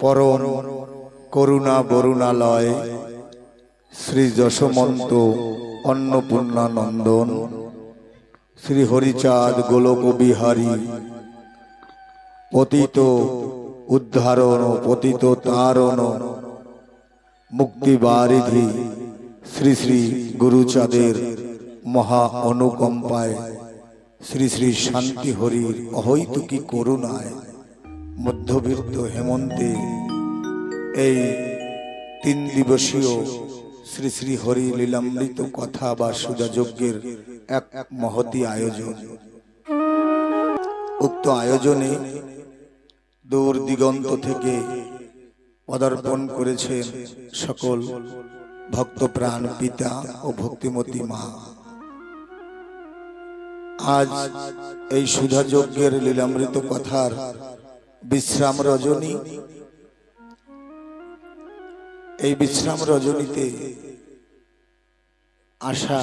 পরম করুণা বরুণালয় শ্রী যশমন্ত অন্নপূর্ণা নন্দন শ্রী হরিচাঁদ গোলক বিহারী, পতিত উদ্ধারণ, পতিত তারণ মুক্তি বারিধি শ্রী শ্রী গুরুচাঁদের মহা অনুকম্পায়, শ্রী শ্রী শান্তি হরির অহৈতুকী করুণায়। মধ্যবিত্ত হেমন্তে, এই তিন দিবসীয় শ্রী শ্রী হরি লীলামৃত কথা বা সুজাযজ্ঞের এক এক মহতি আয়োজন। উক্ত আয়োজনে দূর দিগন্ত থেকে পদার্পণ করেছেন সকল ভক্তপ্রাণ পিতা ও ভক্তিমতী মা। আজ এই সুধাযজ্ঞের লীলামৃত কথার বিশ্রাম রজনী। এই বিশ্রাম রজনীতে আশা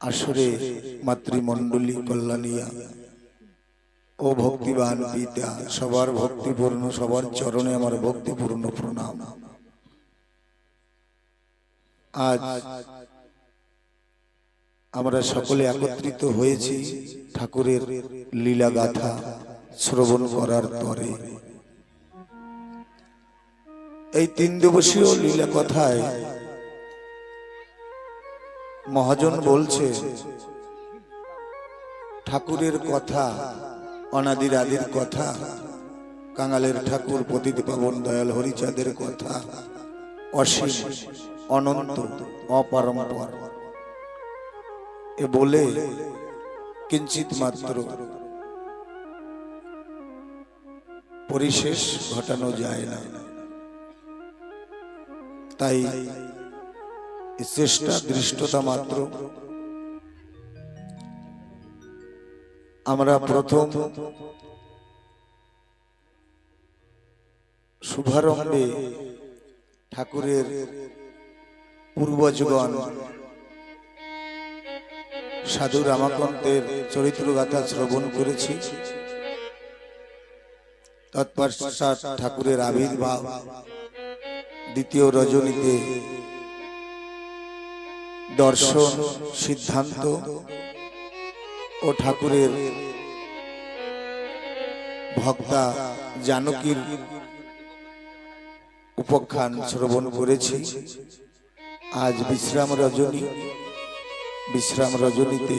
আসরে মাতৃমণ্ডলী কল্যাণিয়া। ও ভক্তিবান পিতা, সবার ভক্তিপূর্ণ, সবার চরণে আমার ভক্তিপূর্ণ প্রণাম। আজ আমরা সকলে একত্রিত হয়েছি ঠাকুরের লীলা গাথা শ্রবণ করার তরে এই তিন দিবসীয় লীলা কথায় মহাজন বলছে, ঠাকুরের কথা অনাদির আদির কথা, কাঙালের ঠাকুর, পতিত পাবন, দয়াল হরিচাঁদের কথা, অসীম, অনন্ত, অপারম্পর। এ বলে কিঞ্চিত মাত্র পরিশেষ ঘটানো যায় না। তাই চেষ্টা দৃষ্টতা মাত্র। আমরা প্রথম শুভারম্ভে ঠাকুরের পূর্বজগণ সাধু রামাকান্তের চরিত্র গাথা শ্রবণ করেছি। তৎপশ্চাৎ ঠাকুরের আবির্ভাব। দ্বিতীয় রজনীতে দর্শন, সিদ্ধান্ত ও ঠাকুরের ভক্তা জানকীর উপখ্যান শ্রবণ করেছি। আজ বিশ্রাম রজনী। বিশ্রাম রজনীতে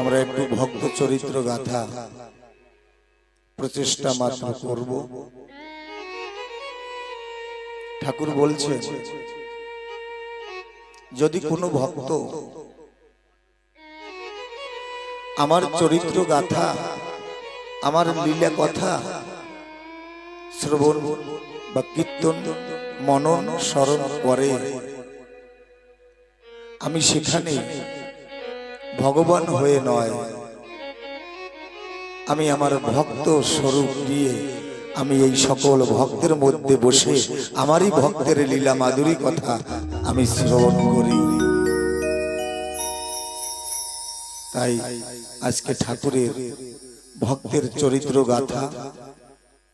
আমরা একটু ভক্ত চরিত্র গাথা প্রচেষ্টা মাত্র করব। ঠাকুর বলছেন, যদি কোনো ভক্ত আমার চরিত্র গাথা, আমার লীলা কথা, শ্রবণ বা কীর্তন, মনন, স্মরণ করে, আমি সেখানে ভগবান হয়ে নয়। আমি আমার ভক্ত স্বরূপ দিয়ে আমি এই সকল ভক্তের মধ্যে বসে আমারই ভক্তের লীলা মাধুরী কথা আমি শ্রবণ করি। তাই আজকে ঠাকুরের ভক্তের চরিত্র গাথা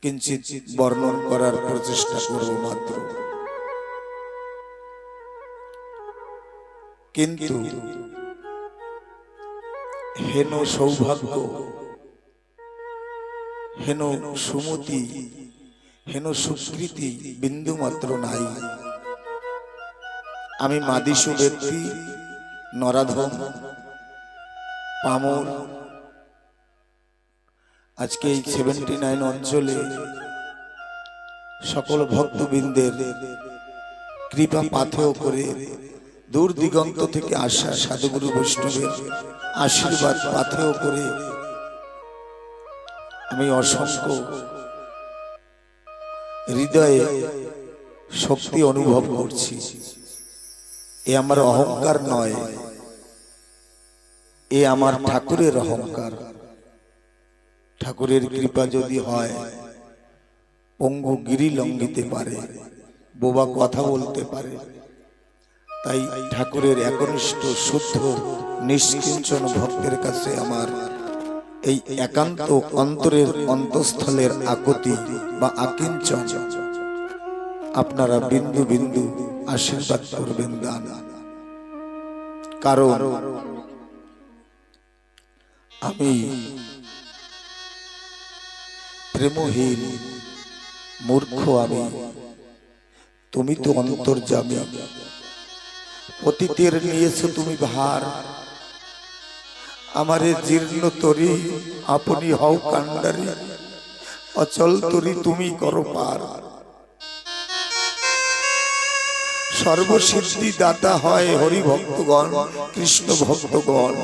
কিঞ্চিত বর্ণন করার প্রচেষ্টা করব মাত্র। কিন্তু হেন সৌভাগ্য হেন সুমতি, হেন সুকৃতি বিন্দু মাত্র নাই। আমি মাদিসু ব্যক্তি, নরাধম, পামর। আজকে এই সেভেন্টি নাইন অঞ্চলে সকল ভক্তবৃন্দের কৃপা পাথেয় করে দূর দিগন্ত থেকে আসা সাধুগুরু বৈষ্ণবের আশীর্বাদ পাথেয় করে আমি অসংখ্য হৃদয়ে শক্তি অনুভব করছি। এ আমার অহংকার নয়। এ আমার ঠাকুরের অহংকার। ঠাকুরের কৃপা যদি হয়, পঙ্গু গিরি লঙ্ঘিতে পারে, বোবা কথা বলতে পারে। তাই ঠাকুরের একনিষ্ঠ, শুদ্ধ নিষ্কিঞ্চন ভক্তের কাছে আমার এই একান্ত অন্তরের অন্তঃস্থলের আকতি বা আকিঞ্চন আপনারা বিন্দু বিন্দু আশীর্বাদ করবেন দান। কারণ আমি প্রেমহীন, মূর্খ আমি, তুমি তো অন্তর্জামী অতীতের নিয়েছো তুমি ভার আমারে জীর্ণ তরি, আপনি হও কান্ডারি অচল তরি তুমি করো পার। সর্বসিদ্ধি দাতা হয় হরি ভক্তগণ কৃষ্ণ ভক্তগণ।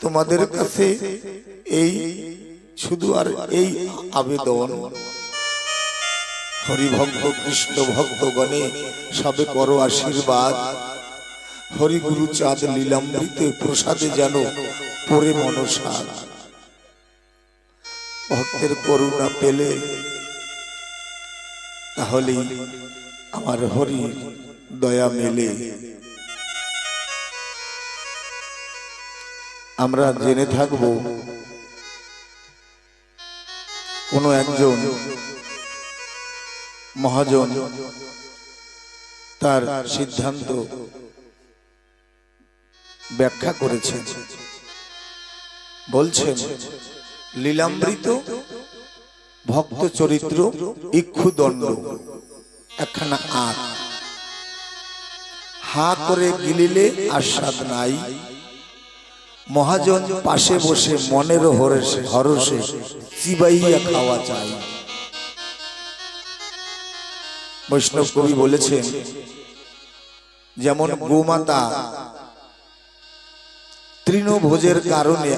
তোমাদের কাছে এই শুধু আর এই আবেদন। হরিভক্ত কৃষ্ণ ভক্তগণে সবে করো আশীর্বাদ। হরিগুরু চাঁদ লীলামৃতে প্রসাদে যেন পরে মনসাদ ভক্তের করুণা পেলে তাহলে আমার হরি দয়া মেলে। আমরা জেনে থাকব কোনো একজন মহাজন তার সিদ্ধান্ত ব্যাখ্যা করেছেন বলছেন, লীলামৃত, ভক্ত চরিত্র, ইক্ষুদণ্ড, একখানা আট হা করে গিলিলে আস্বাদ নাই। মহাজন পাশে বসে মনের হরসে হরসে চিবাইয়া খাওয়া চাই। বৈষ্ণব কবি বলেছেন, যেমন গোমাতা তৃণভোজের কারণে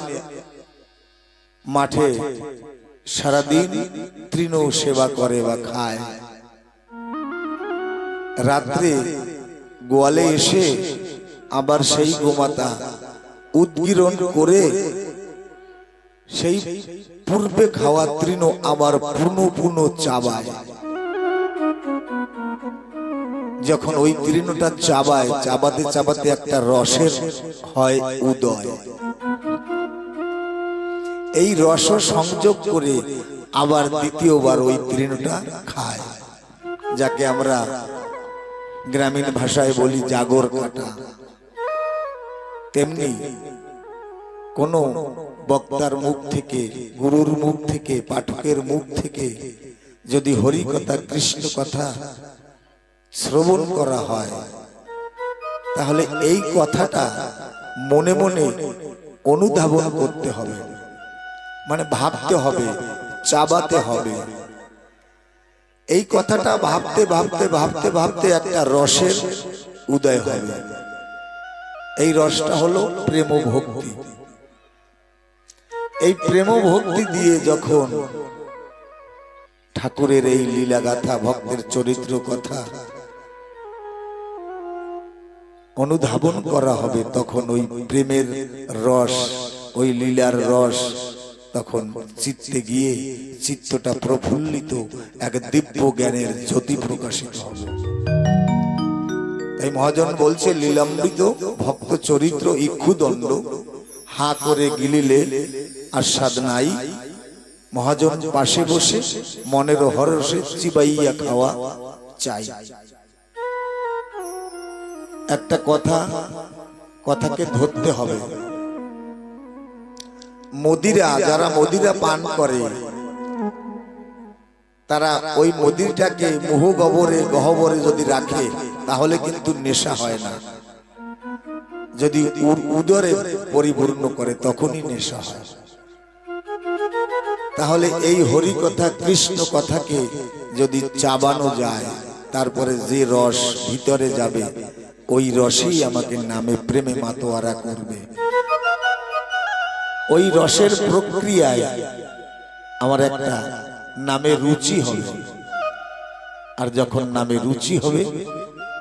মাঠে সারাদিন তৃণ সেবা করে বা খায়। রাত্রে গোয়ালে এসে আবার সেই গোমাতা উদ্গীরণ করে সেই পূর্বে খাওয়া তৃণ আবার পুনঃ পুনঃ চাবায়। যখন ওই তৃণটা চাবায়, চাবাতে চাবাতে একটা রসের হয় উদয়। এই রস সংযোগ করে আবার দ্বিতীয়বার ওই তৃণটা খায়। যাকে আমরা গ্রামীণ ভাষায় বলি জাগর কাটা। তেমনি কোন বক্তার মুখ থেকে, গুরুর মুখ থেকে, পাঠকের মুখ থেকে যদি হরি কথা কৃষ্ণ কথা শ্রবণ করা হয়। তাহলে এই কথাটা মনে মনে অনুধাবন করতে হবে। মানে ভাবতে হবে, চাবাতে হবে। এই কথাটা ভাবতে ভাবতে ভাবতে ভাবতে একটা রসের উদয় হবে। এই রসটা হলো প্রেম ভক্তি এই প্রেম ভক্তি দিয়ে যখন ঠাকুরের এই লীলা গাথা ভক্তের চরিত্র কথা অনুধাবন করা হবে, তখন ওই প্রেমের রস, ওই লীলার রস, তখন চিত্তে গিয়ে চিত্তটা প্রফুল্লিত, এক দিব্য জ্ঞানের জ্যোতি প্রকাশিত হবে। তাই মহাজন বলছে, লীলামৃত ভক্ত চরিত্র ইক্ষুদণ্ড, হা করে গিলিলে আস্বাদ নাই। মহাজন পাশে বসে মনের হরসে চিবাইয়া খাওয়া চাই। একটা কথা, কথাকে ধরতে হবে। মদিরা যারা মদিরা পান করে, তারা ওই মদিরটাকে মুহ গবরে, গহবরে যদি রাখে, তাহলে কিন্তু নেশা হয় না। যদি উদরে পরিপূর্ণ করে, তখনই নেশা হয়। তাহলে এই হরি কথা কৃষ্ণ কথাকে যদি চাবানো যায়, তারপরে যে রস ভিতরে যাবে ওই রসেই আমাকে নামে প্রেমে মাতোয়ারা করবে। ওই রসের প্রক্রিয়ায় আমার একটা নামে রুচি হবে। আর যখন নামে রুচি হবে,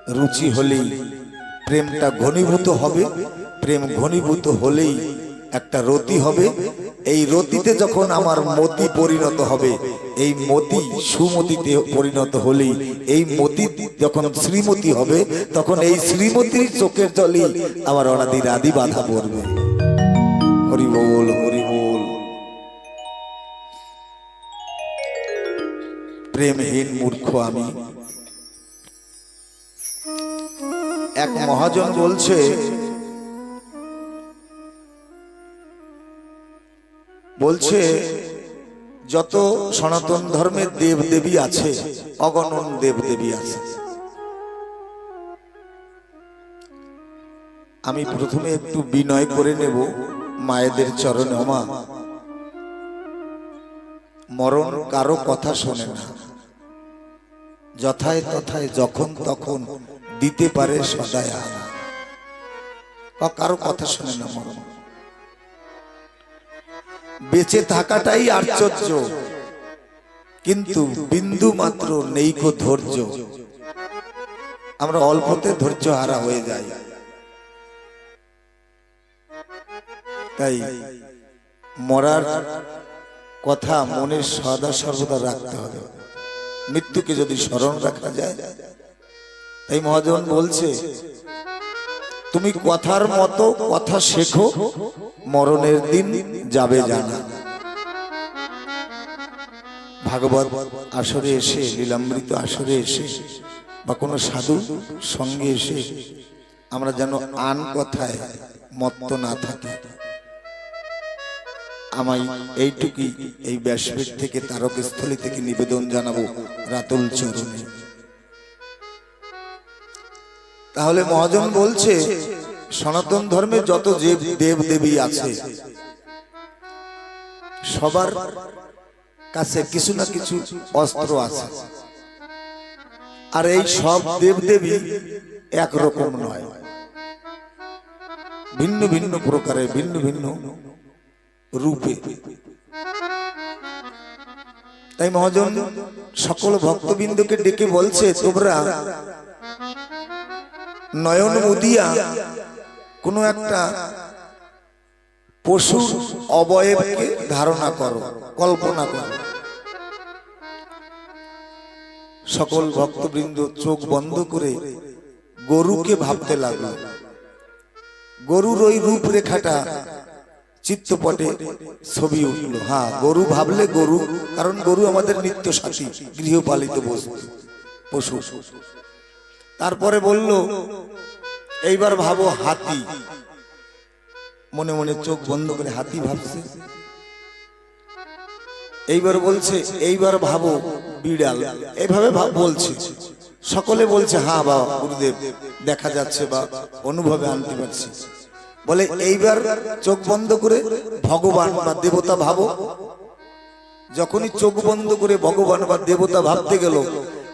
রুচি হলেই প্রেমটা ঘনীভূত হবে। প্রেম ঘনীভূত হলেই একটা রতি হবে। এই রতিতে যখন আমার মতি পরিণত হবে, এই মতি সুমতিতে পরিণত হলে এই মতি যখন শ্রীমতি হবে, তখন এই শ্রীমতির চোখের জলে আমার অনাদির রাধি বাধা পড়বে। হরিবল হরিবল। প্রেমহীন মূর্খ আমি। এক মহাজন বলছে বলছে, যত সনাতন ধর্মের দেব দেবী আছে, অগণন দেব দেবী আছে। আমি প্রথমে একটু বিনয় করে নেব মায়েদের চরণে মা মরণ কারও কথা শোনে না। যথায় তথায় যখন তখন দিতে পারে সদায় আনা কারও কথা শোনে না মরণ। বেঁচে থাকাটাই আশ্চর্য। কিন্তু বিন্দু মাত্র নেই কো ধৈর্য। আমরা অল্পতে ধৈর্য হারা হয়ে যাই। তাই মরার কথা মনের সদা সর্বদা রাখতে হবে। মৃত্যুকে যদি স্মরণ রাখা যায়, তাই মহাজন বলছে তুমি কথার মতো কথা শেখো, মরণের দিন যাবে জানা। ভাগবত আসরে এসে, লীলামৃত আসরে এসে, বা কোনো সাধু সঙ্গে এসে, আমরা যেন আন কথায় মত্ত না থাকি। আমায় এইটুকুই এই ব্যাসপীঠ থেকে, তারকস্থলী থেকে নিবেদন জানাব রাতুল চরণে। তাহলে মহাজন বলছে, সনাতন ধর্মে যত যে দেব দেবী আছে, সবার কাছে কিছু না কিছু অস্ত্র আছে। আর এই সব দেব দেবী একরকম নয়। ভিন্ন ভিন্ন প্রকারে ভিন্ন ভিন্ন রূপে। তাই মহাজন সকল ভক্তবৃন্দকে ডেকে বলছে, তোমরা নয়ন মুদিয়া, কোনো একটা পশুর অবয়বকে ধারণা করো, কল্পনা করো। সকল ভক্তবৃন্দ চোখ বন্ধ করে গরুকে ভাবতে লাগল। গরুর ওই রূপরেখাটা চিত্তপটে ছবি উঠল। হ্যাঁ গরু ভাবলে গরু, কারণ গরু আমাদের নিত্য সাথী গৃহপালিত বস্তু, পশু। তারপরে বলল, এইবার ভাবো হাতি। মনে মনে চোখ বন্ধ করে হাতি ভাবছে। এইবার বলছে, এইবার ভাবো বিড়াল। এইভাবে ভাব বলছে। সকলে বলছে হ্যাঁ বা গুরুদেব, দেখা যাচ্ছে বা অনুভবে আনতে পারছি। বলে, এইবার চোখ বন্ধ করে ভগবান বা দেবতা ভাবো। যখনই চোখ বন্ধ করে ভগবান বা দেবতা ভাবতে গেল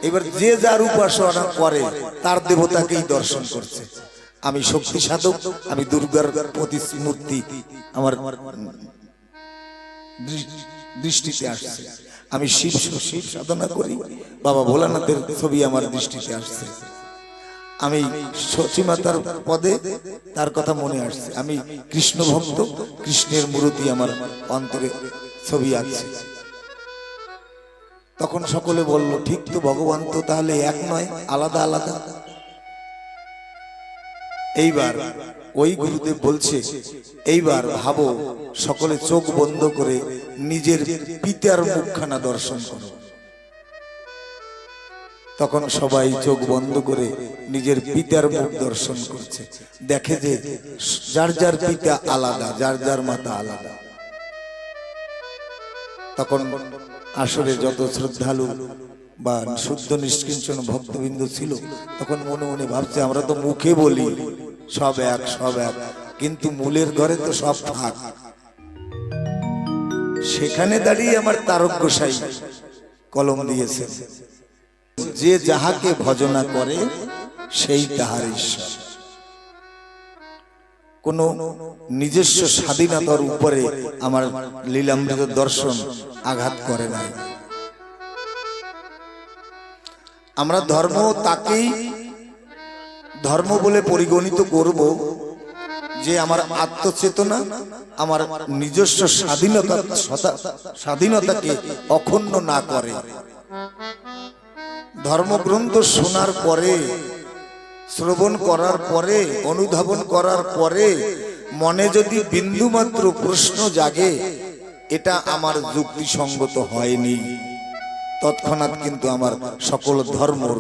এবার যে যার উপাসনা করে, তার দেবতাকেই দর্শন করছে। আমি শক্তি সাধক আমি দুর্গার প্রতিমূর্তি আমার দৃষ্টিতে আসছে। আমি শিব শিব সাধনা করি, বাবা ভোলানাথের ছবি আমার দৃষ্টিতে আসছে। আমি সচিমাতার পদে তার কথা মনে আসছে। আমি কৃষ্ণ ভক্ত কৃষ্ণের মূর্তি আমার অন্তরে ছবি আছে। তখন সকলে বলল, ঠিক তো ভগবান, তো তাহলে এক নয়, আলাদা আলাদা। এইবার ওই গুরুদেব বলছে, এইবার ভাবো, সকলে চোখ বন্ধ করে নিজের পিতার মুখখানা দর্শন করো। তখন সবাই চোখ বন্ধ করে নিজের পিতার মুখ দর্শন করছে। দেখে যে যার যার পিতা আলাদা, যার যার মাতা আলাদা। তখন আসলে যত শ্রদ্ধালু বা শুদ্ধ নিষ্কিঞ্চন ভক্তবৃন্দ ছিল, তখন মনে মনে ভাবছে, আমরা তো মুখে বলি, সব এক সব এক। কিন্তু মূলের ঘরে তো সব থাক সেখানে দাঁড়িয়ে আমার তারক গোসাই কলম দিয়েছে যে যাহাকে ভজনা করে, সেই তাহার ঈশ্বর। কোন নিজস্ব স্বাধীনতার উপরে আমার লীলামৃত দর্শন আঘাত করে নাই। আমরা ধর্ম তাকেই ধর্ম বলে পরিগণিত করব যে আমার আত্মচেতনা, আমার নিজস্ব স্বাধীনতা স্বাধীনতাকে অক্ষুণ্ণ না করে। ধর্মগ্রন্থ শোনার পরে শ্রবণ করার পরে, অনুধাবন করার পরে, মনে যদি বিন্দুমাত্র প্রশ্ন জাগে, এটা আমার যুক্তিসঙ্গত হয়নি। তৎক্ষণাৎ কিন্তু আমার সকল ধর্মর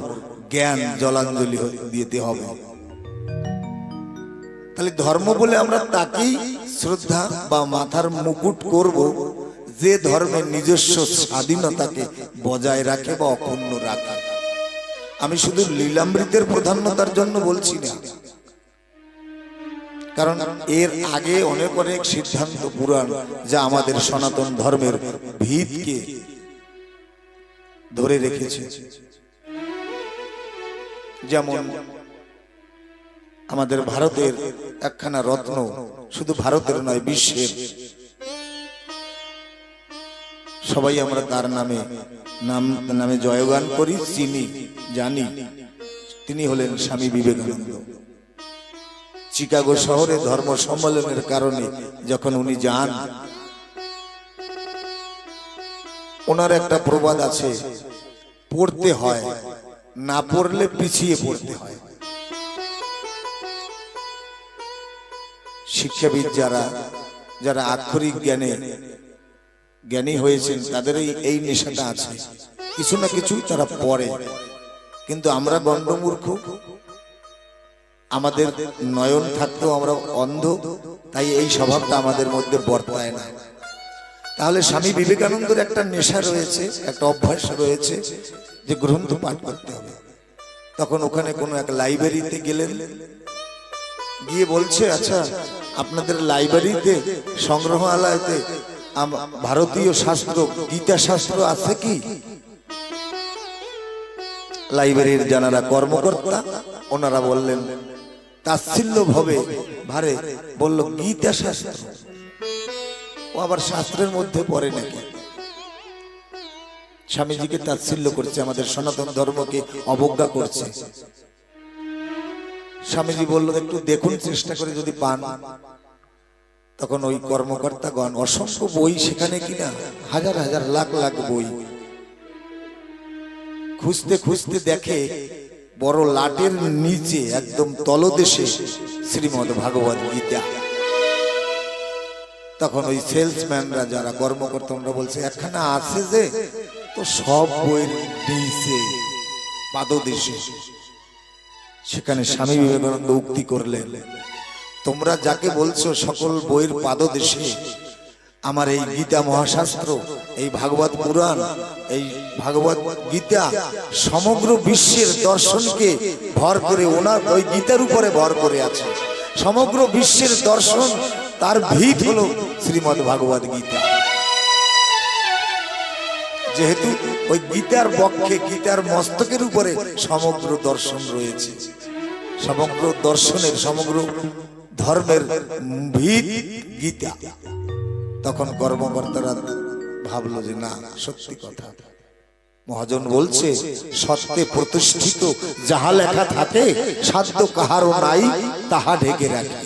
জ্ঞান জলাঞ্জলি দিতে হবে। তাহলে ধর্ম বলে আমরা তাকেই শ্রদ্ধা বা মাথার মুকুট করব, যে ধর্মের নিজস্ব স্বাধীনতাকে বজায় রাখে বা অক্ষুণ্ণ রাখে। আমি শুধু লীলামৃতের প্রাধান্যতার জন্য বলছি না। কারণ এর আগে অনেক অনেক সিদ্ধান্ত পুরাণ যা আমাদের সনাতন ধর্মের ভিতকে ধরে রেখেছে। যেমন আমাদের ভারতের একখানা রত্ন শুধু ভারতের নয়, বিশ্বের সবাই আমরা তার নামে, নাম, নামে জয়গান করি, চিনি, জানি। তিনি হলেন স্বামী বিবেকানন্দ। চিকাগো শহরে ধর্ম সম্মেলনের কারণে যখন উনি যান, ওনার একটা প্রবাদ আছে, পড়তে হয়, না পড়লে পিছিয়ে পড়তে হয়। শিক্ষাবিদ যারা যারা আক্ষরিক জ্ঞানে জ্ঞানী হয়েছেন, তাদের এই নেশাটা আছে। কিছু না কিছু তারা পড়ে। কিন্তু আমরা গণ্ডমূর্খ আমাদের নয়ন থাকতেও আমরা অন্ধ, তাই এই স্বভাবটা আমাদের মধ্যে বর্তায় না। তাহলে স্বামী বিবেকানন্দের একটা নেশা রয়েছে, একটা অভ্যাস রয়েছে যে গ্রন্থ পাঠ করতে হবে। তখন ওখানে কোনো এক লাইব্রেরিতে গেলেন, গিয়ে বলছে আচ্ছা আপনাদের লাইব্রেরিতে, সংগ্রহালয়তে ভারতীয় শাস্ত্র গীতা শাস্ত্র আছে কি? লাইব্রেরির যারা কর্মকর্তা, ওনারা বললেন তাচ্ছিল্য ভাবে ভারে, বলল গীতা শাস্ত্র ও আবার শাস্ত্রের মধ্যে পড়ে নাকি? স্বামীজিকে তাচ্ছিল্য করছে, আমাদের সনাতন ধর্মকে অবজ্ঞা করছে। স্বামীজি বলল, একটু দেখুন চেষ্টা করে যদি পান। তখন ওই কর্মকর্তাগণ অসংখ্য বই সেখানে কিনা? হাজার হাজার লাখ লাখ বই। খুঁজতে খুঁজতে দেখে বড় লাটের নিচে একদম তলদেশে শ্রীমদ ভাগবত গীতা। তখন ওই সেলসম্যানরা যারা কর্মকর্তারা বলছে, একখানা আছে যে, তো সব বইয়ের নিচে, পাদদেশে। সেখানে স্বামী বিবেকানন্দ উক্তি করলেন। তোমরা যাকে বলছো সকল বইয়ের পাদদেশে, আমার এই গীতা মহাশাস্ত্র, এই ভাগবত পুরাণ, এই ভাগবত গীতা, সমগ্র বিশ্বের দর্শনকে ভর করে ওনার, ওই গীতার উপরে ভর করে আছে। সমগ্র বিশ্বের দর্শন, তার ভিত হল শ্রীমদ ভাগবত গীতা। যেহেতু ওই গীতার পক্ষে, গীতার মস্তকের উপরে সমগ্র দর্শন রয়েছে, সমগ্র দর্শনের, সমগ্র ধর্মের ভিত গীতা। তখন কর্মকর্তারা ভাবলো যে না, সত্যি কথা। মহাজন বলছে, সত্যে প্রতিষ্ঠিত যাহা লেখা থাকে, সাধ্য কাহারও নাই, তাহা ঢেকে রাখে।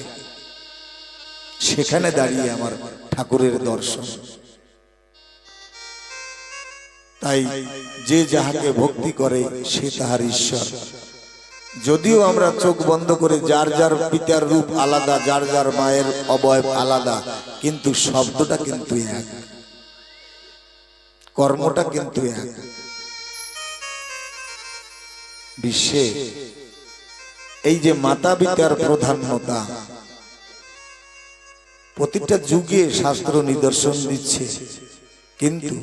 সেখানে দাঁড়িয়ে আমার ঠাকুরের দর্শন। তাই যে যাহাকে ভক্তি করে, সে তাহার ঈশ্বর। যদিও আমরা চোখ বন্ধ করে যার যার পিতার রূপ আলাদা, যার যার মায়ের অবয়ব আলাদা, কিন্তু শব্দটা কিন্তু এক। কর্মটা কিন্তু এক। বিশ্বে এই যে মাতা পিতার প্রধান্যতা প্রতিটা যুগে শাস্ত্র নিদর্শন দিচ্ছে, কিন্তু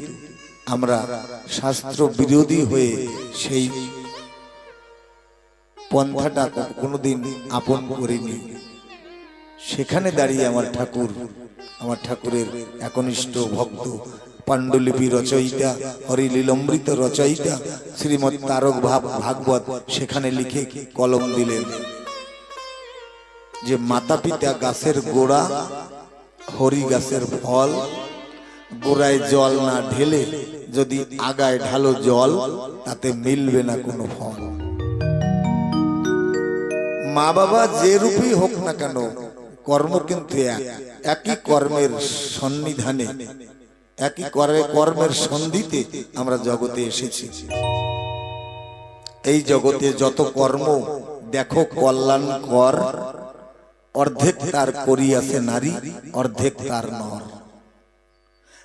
আমরা শাস্ত্র বিরোধী হয়ে সেই পন্থাটা কোনোদিন আপন করিনি। সেখানে দাঁড়িয়ে আমার ঠাকুর, আমার ঠাকুরের একনিষ্ঠ ভক্ত পাণ্ডুলিপি রচয়িতা, হরিলীলমৃত রচয়িতা, শ্রীমৎ তারক ভাব ভাগবত সেখানে লিখে কলম দিলেন যে মাতা পিতা গাছের গোড়া, হরি গাছের ফল, গোড়ায় জল না ঢেলে যদি আগায় ঢালো জল, তাতে মিলবে না কোনো ফল। মা বাবা যে রূপই হোক না কেন, কর্ম কিন্তু এক। একই কর্মের সন্নিধানে, একই করে কর্মের সন্ধিতে আমরা জগতে এসেছি। এই জগতে যত কর্ম, দেখো কল্যাণ কর, অর্ধেক তার করিয়াছে নারী, অর্ধেক তার নর।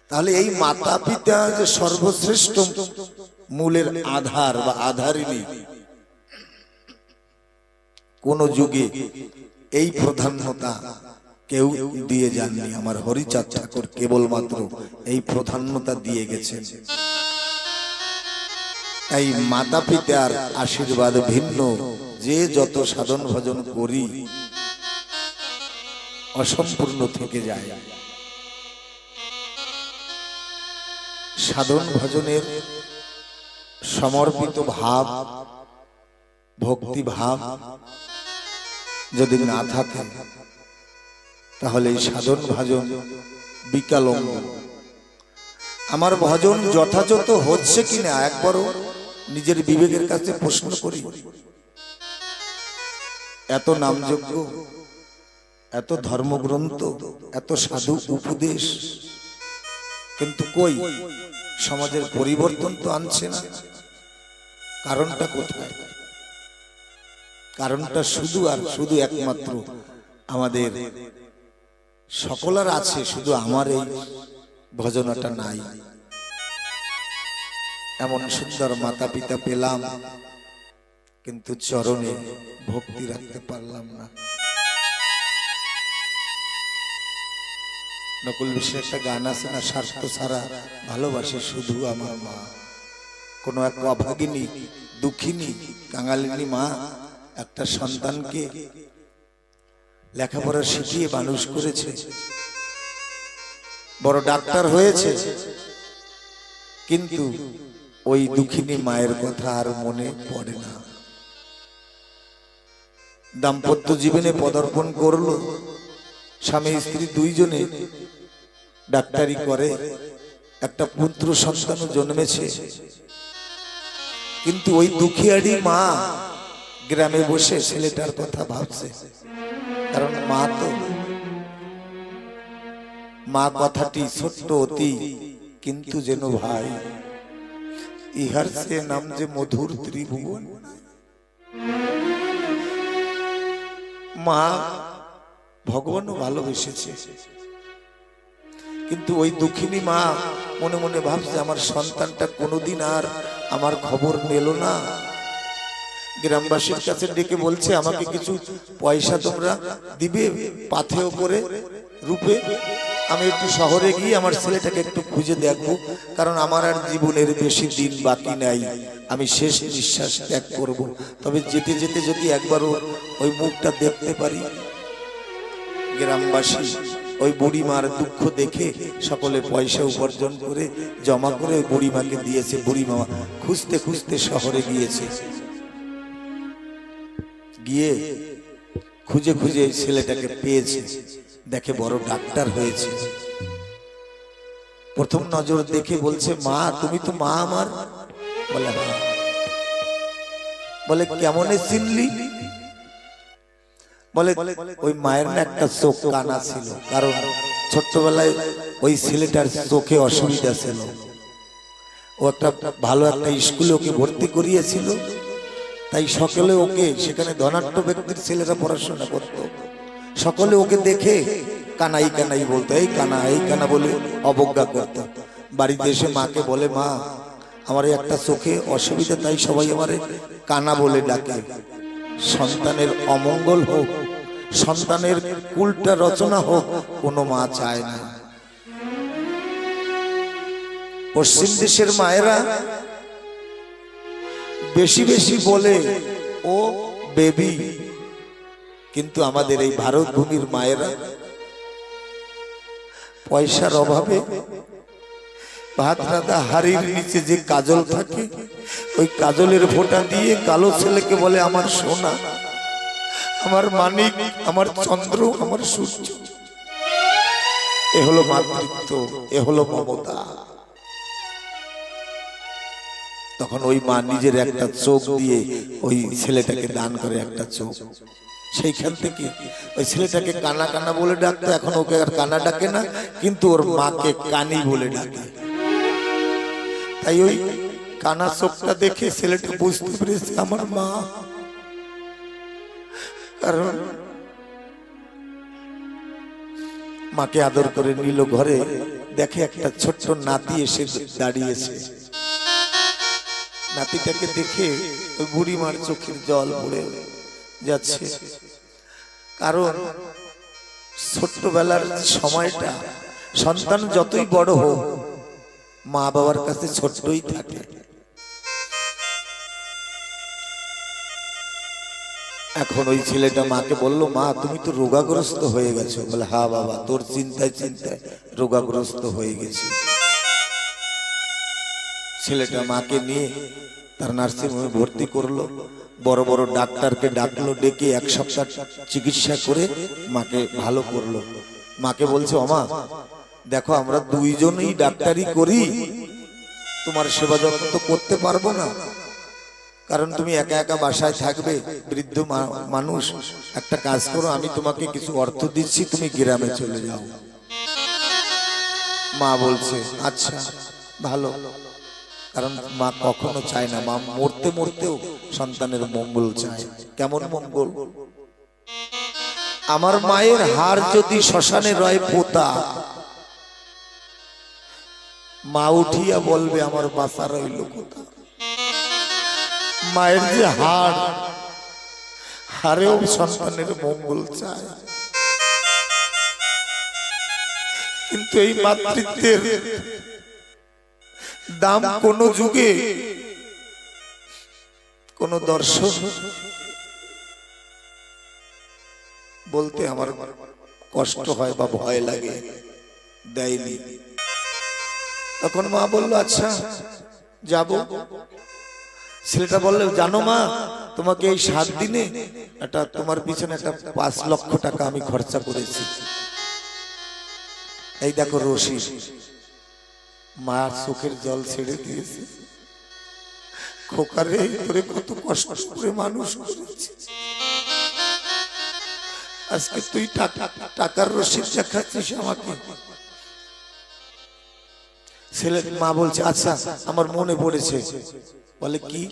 তাহলে এই মাতা পিতা যে সর্বশ্রেষ্ঠ মূলের আধার বা আধারিনী কোন যুগে এই প্রধান্যতা কেউ দিয়ে যাননি। আমার হরিচাঁদ ঠাকুর কেবলমাত্র এই প্রধান্যতা দিয়ে গেছেন। তাই মাতা পিতার আশীর্বাদ ভিন্ন। যে যত সাধন ভজন করি, অসম্পূর্ণ থেকে যায়। সাধন ভজনের সমর্পিত ভাব, ভক্তি ভাব যদি না থাকে, তাহলে এই সাধন ভজন বিকালঙ্গ আমার ভজন যথাযথ হচ্ছে কিনা একবারও নিজের বিবেকের কাছে প্রশ্ন করি। এত নামযোগ্য এত ধর্মগ্রন্থ, এত সাধু উপদেশ, কিন্তু কই সমাজের পরিবর্তন তো আনছে না? কারণটা কোথায়? কারণটা শুধু আর শুধু একমাত্র আমাদের সকলের আছে, শুধু আমার এই ভজনাটা নাই। এমন সুন্দর মাতা পিতা পেলাম, কিন্তু চরণে ভক্তি রাখতে পারলাম না। নকুল বিশ্বের একটা গান আছে না স্বার্থ ছাড়া ভালোবাসে শুধু আমার মা। কোন এক অভাগিনী, দুঃখিনী, কাঙালিনী মা একটা সন্তানকে লেখাপড়া শিখিয়ে মানুষ করেছে। বড় ডাক্তার হয়েছে। কিন্তু ওই দুঃখিনী মায়ের কথা আর মনে পড়ে না। দাম্পত্য জীবনে পদার্পণ করল। স্বামী স্ত্রী দুইজনে ডাক্তারি করে। একটা পুত্র সন্তানও জন্মেছে। কিন্তু ওই দুঃখিয়ারি মা গ্রামে বসে ছেলেটার কথা ভাবছে। কারণ মা তো, মা কথাটি ছোট্ট অতি, কিন্তু যেন ভাই, ইহার সে নাম যে মধুর ত্রিভুবন। মা ভগবানও ভালোবেসেছে। কিন্তু ওই দুঃখিনী মা মনে মনে ভাবছে, আমার সন্তানটা কোনোদিন আর আমার খবর নিল না। গ্রামবাসীর কাছে ডেকে বলছে, আমাকে কিছু পয়সা তোমরা দিবে পাথেও করে রূপে? আমি একটু শহরে গিয়ে আমার ছেলেটাকে একটু খুঁজে দেখব, কারণ আমার আর জীবনের বেশি দিন বাকি নাই। আমি শেষ নিঃশ্বাস ত্যাগ করব। তবে যেতে যেতে যদি একবারও ওই মুখটা দেখতে পারি। গ্রামবাসী ওই বুড়িমার দুঃখ দেখে সকলে পয়সা উপার্জন করে জমা করে ওই বুড়িমাকে দিয়েছে। বুড়িমা খুঁজতে খুঁজতে শহরে গিয়েছে। গিয়ে খুঁজে খুঁজে ছেলেটাকে পেয়েছে। দেখে বড় ডাক্তার হয়েছে। প্রথম নজর দেখে বলছে, মা, তুমি তো মা আমার? বলে হ্যাঁ। বলে, কেমনে চিনলি? বলে, ওই মায়ের না একটা চোখ কানা ছিল, কারণ ছোট্টবেলায় ওই ছেলেটার চোখে অসুবিধা ছিল। ও একটা ভালো একটা স্কুলে ওকে ভর্তি করিয়েছিল। তাই সকলে ওকে সেখানে ধনাঢ্য ব্যক্তির ছেলেরা পড়াশোনা করত। সকলে ওকে দেখে কানাই কানাই বলতো এই কানা এই কানা বলে অবজ্ঞা করত। বাড়িতে এসে মাকে বলে মা আমার একটা চোখে অসুবিধা তাই সবাই আমারে কানা বলে ডাকে। সন্তানের অমঙ্গল হোক সন্তানের কুলটা রচনা হোক কোনো মা চায় না। পশ্চিম দেশের মায়েরা বেশি বেশি বলে, ও বেবি, কিন্তু আমাদের এই ভারত ভূমির মায়েরা পয়সার অভাবে ভাত রাধা হাড়ির নিচে যে কাজল থাকে, ওই কাজলের ফোঁটা দিয়ে কালো ছেলেকে বলে, আমার সোনা, আমার মানিক, আমার চন্দ্র, আমার সূর্য, এ হলো মাতৃত্ব, এ হলো মমতা। তখন ওই মা নিজের একটা চোখ দিয়ে ওই ছেলেটাকে দান করে একটা চোখ। সেইখান থেকে ওই ছেলেটাকে কানা কানা বলে ডাকতো, এখন ওকে আর কানা ডাকে না, কিন্তু ওর মাকে কানি বলে ডাকে। তাই ওই কানা চোখটা দেখে ছেলেটা বুঝতে পেরেছে, আমার মা। কারণ মাকে আদর করে নিল ঘরে, দেখে একটা ছোট্ট নাতি এসে দাঁড়িয়েছে। নাতিটাকে দেখে ওই বুড়িমার চোখের জল পড়ে যাচ্ছে। কারণ ছোট্টবেলার সময়টা সন্তান যতই বড় হোক, মা বাবার কাছে ছোট্টই থাকে। এখন ওই ছেলেটা মাকে বলল, মা, তুমি তো রোগাগ্রস্ত হয়ে গেছো। বলে হা বাবা, তোর চিন্তায় চিন্তায় রোগাগ্রস্ত হয়ে গেছি। ছেলেটা মাকে নিয়ে তার নার্সিংহোমে ভর্তি করল। বড় বড় ডাক্তারকে ডাকলো, ডেকে এক সপ্তাহ চিকিৎসা করে মাকে ভালো করল। মাকে বলছে অমা দেখো আমরা দুইজনই ডাক্তারি করি। তোমার সেবা যত্ন তো করতে পারব না। কারণ তুমি একা একা বাসায় থাকবে, বৃদ্ধ মানুষ। একটা কাজ করো, আমি তোমাকে কিছু অর্থ দিচ্ছি, তুমি গ্রামে চলে যাও। মা বলছে আচ্ছা ভালো। কারণ মা কখনো চায় না, মা মরতে মরতেও সন্তানের মঙ্গল চায়। কেমন মঙ্গল? আমার মায়ের হার যদি শ্মশানে রয় পোতা, মা উঠিয়া বলবে, আমার বাসা রইল কোথা মায়ের যে হার, হারেও সন্তানের মঙ্গল চায়। কিন্তু এই মাতৃত্বের দাম কোন যুগে, কোন দর্শন বলতে আমার কষ্ট হয় বা ভয় লাগে, দেয়নি। তখন মা বলল আচ্ছা যাব। ছেলেটা বললে, জানো মা, তোমাকে এই সাত দিনে একটা, তোমার পিছনে একটা পাঁচ লক্ষ টাকা আমি খরচা করেছি। এই দেখো রশি মা চোখের জল ছেড়ে দিয়েছে। খোকারে করে কত কষ্ট করে মানুষ আজকে তুই টাকা টাকার রসিদ দেখাচ্ছিস আমাকে। ছেলে মা বলছে আচ্ছা আমার মনে পড়েছে। বলে, কি?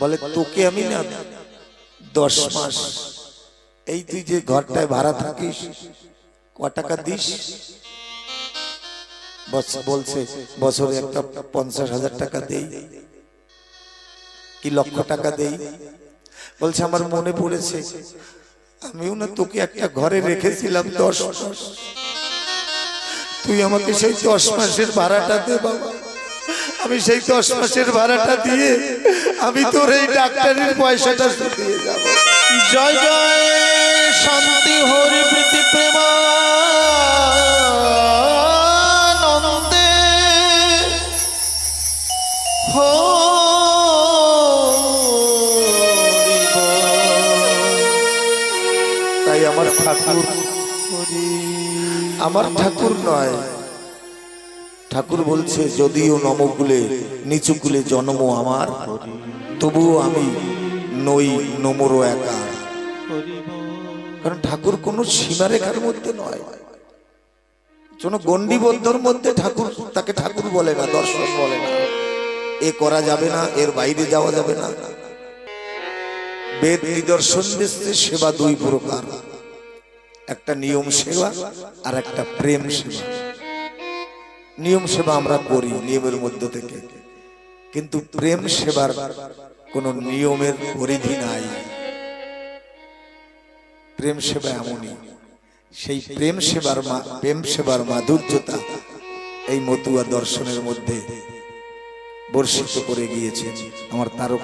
বলে, তোকে আমি না দশ মাস এই তুই যে ঘরটায় ভাড়া থাকিস, ক টাকা দিস? বলছে, বছরে একটা পঞ্চাশ হাজার টাকা দেই। কি লক্ষ টাকা দেই? বলছে, আমার মনে পড়েছে, আমিও না তোকে একটা ঘরে রেখেছিলাম দশ মাস। তুই আমাকে সেই দশ মাসের ভাড়াটা দে বাবা। আমি সেই দশ মাসের ভাড়াটা দিয়ে আমি তোর এই ডাক্তারের পয়সাটা দিয়ে যাব। জয় জয়, শান্তি, হরি, প্রীতি প্রেমানন্দে ঠাকুর। আমার ঠাকুর নয়। ঠাকুর বলছে, যদিও নমকুলে নিচুকুলে জন্ম আমার, তবুও আমি নই নমর একা। কারণ ঠাকুর কোনো সীমারেখার মধ্যে নয়। কোন গন্ডিবদ্ধর মধ্যে ঠাকুর তাকে ঠাকুর বলে না, দর্শন বলে না। এ করা যাবে না, এর বাইরে যাওয়া যাবে না। বেদ নিদর্শন দিচ্ছে, সেবা দুই প্রকার। একটা নিয়ম সেবা আর একটা প্রেম সেবা। নিয়ম সেবা আমরা করি নিয়মের মধ্য থেকে। কিন্তু প্রেম সেবার কোনো নিয়মের পরিধি নাই। প্রেম সেবা এমনই। সেই প্রেম সেবার প্রেম সেবার মাধুর্যতা এই মতুয়া দর্শনের মধ্যে বর্ষিত করে গিয়েছে আমার তারক